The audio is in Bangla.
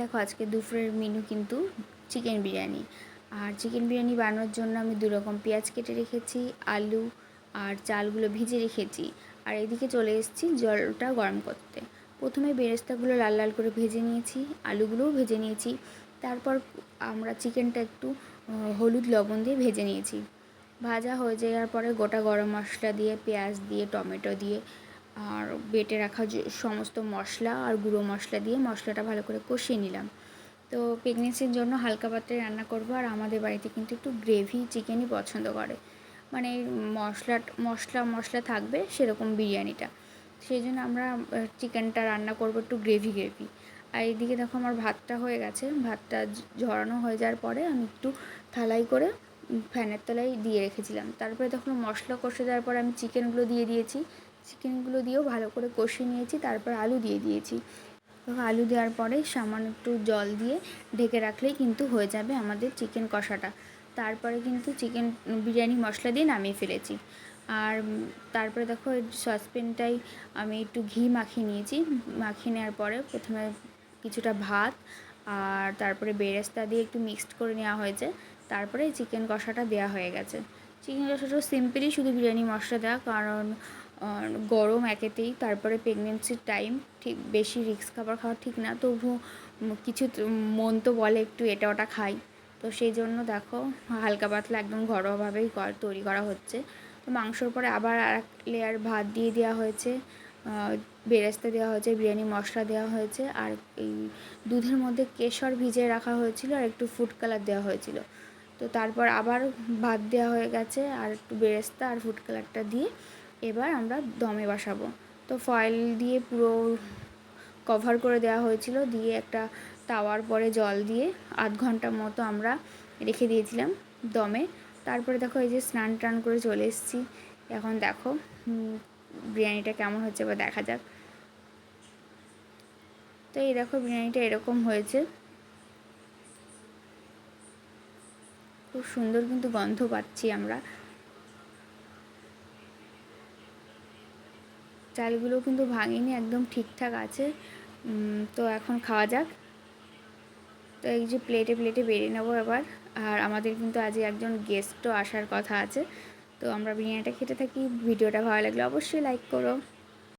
দেখো, আজকে দুপুরের মেনু কিন্তু চিকেন বিরিয়ানি। আর চিকেন বিরিয়ানি বানানোর জন্য আমি দু রকম পেঁয়াজ কেটে রেখেছি, আলু আর চালগুলো ভিজে রেখেছি। আর এদিকে চলে এসেছি জলটা গরম করতে। প্রথমে বেরেস্তাগুলো লাল লাল করে ভেজে নিয়েছি, আলুগুলোও ভেজে নিয়েছি। তারপর আমরা চিকেনটা একটু হলুদ লবণ দিয়ে ভেজে নিয়েছি। ভাজা হয়ে যাওয়ার পরে গোটা গরম মশলা দিয়ে, পেঁয়াজ দিয়ে, টমেটো দিয়ে আর বেটে রাখা সমস্ত মশলা আর গুঁড়ো মশলা দিয়ে মশলাটা ভালো করে কষিয়ে নিলাম। তো প্রেগনেন্সির জন্য হালকা পাত্রে রান্না করব আর আমাদের বাড়িতে কিন্তু একটু গ্রেভি চিকেনই পছন্দ করে। মানে মশলা মশলা মশলা থাকবে সেরকম বিরিয়ানিটা। সেই জন্য আমরা চিকেনটা রান্না করব একটু গ্রেভি গ্রেভি আর এইদিকে দেখো আমার ভাতটা হয়ে গেছে। ভাতটা ঝরানো হয়ে যাওয়ার পরে আমি একটু থালাই করে ফ্যানের তলায় দিয়ে রেখেছিলাম। তারপরে তখন মশলা কষে দেওয়ার পরে আমি চিকেনগুলো দিয়ে দিয়েছি। চিকেনগুলো দিয়েও ভালো করে কষিয়ে নিয়েছি, তারপর আলু দিয়ে দিয়েছি। আলু দেওয়ার পরে সামান্য একটু জল দিয়ে ঢেকে রাখলেই কিন্তু হয়ে যাবে আমাদের চিকেন কষাটা। তারপরে কিন্তু চিকেন বিরিয়ানি মশলা দিয়ে নামিয়ে ফেলেছি। আর তারপরে দেখো, এই সসপ্যানটাই আমি একটু ঘি মাখিয়ে নিয়েছি। মাখিয়ে নেওয়ার পরে প্রথমে কিছুটা ভাত আর তারপরে বেরেস্তা দিয়ে একটু মিক্সড করে নেওয়া হয়েছে। তারপরে চিকেন কষাটা দেওয়া হয়ে গেছে। চিকেন কষাটা সিম্পলি শুধু বিরিয়ানি মশলা দেওয়া, কারণ গরম একেতেই, তারপরে প্রেগনেন্সির টাইম ঠিক বেশি রিক্স খাবার খাওয়া ঠিক না, তবু কিছু মন তো বলে একটু এটা ওটা খাই। তো সেই জন্য দেখো, হালকা পাতলা একদম ঘরোয়াভাবেই তৈরি করা হচ্ছে। তো মাংসর পরে আবার আর এক লেয়ার ভাত দিয়ে দেওয়া হয়েছে বেরেস্তা দেওয়া হয়েছে, বিরিয়ানি, মশলা দেওয়া হয়েছে, আর এই দুধের মধ্যে কেশর ভিজিয়ে রাখা হয়েছিল আর একটু ফুড কালার দেওয়া হয়েছিল। তো তারপর আবার ভাত দেওয়া হয়ে গেছে, আর একটু বেরেস্তা আর ফুড কালারটা দিয়ে এবার আমরা দমে বসাবো। তো ফয়েল দিয়ে পুরো কভার করে দেওয়া হয়েছিল। দিয়ে একটা তাওয়ার পরে জল দিয়ে আধ ঘণ্টা মতো আমরা রেখে দিয়েছিলাম দমে। তারপরে দেখো এই যে স্নান টান করে চলে এসেছি। এখন দেখো বিরিয়ানিটা কেমন হচ্ছে বা দেখা যাক। তো এই দেখো বিরিয়ানিটা এরকম হয়েছে। খুব সুন্দর কিন্তু গন্ধ পাচ্ছি আমরা। চালগুলো কিন্তু ভাঙিনি, একদম ঠিকঠাক আছে। তো এখন খাওয়া যাক। তো এই যে প্লেটে প্লেটে বেরিয়ে নেব এবার। আর আমাদের কিন্তু আজ একজন গেস্টও আসার কথা আছে। তো আমরা বিরিয়ানিটা খেতে থাকি। ভিডিওটা ভালো লাগলে অবশ্যই লাইক করো।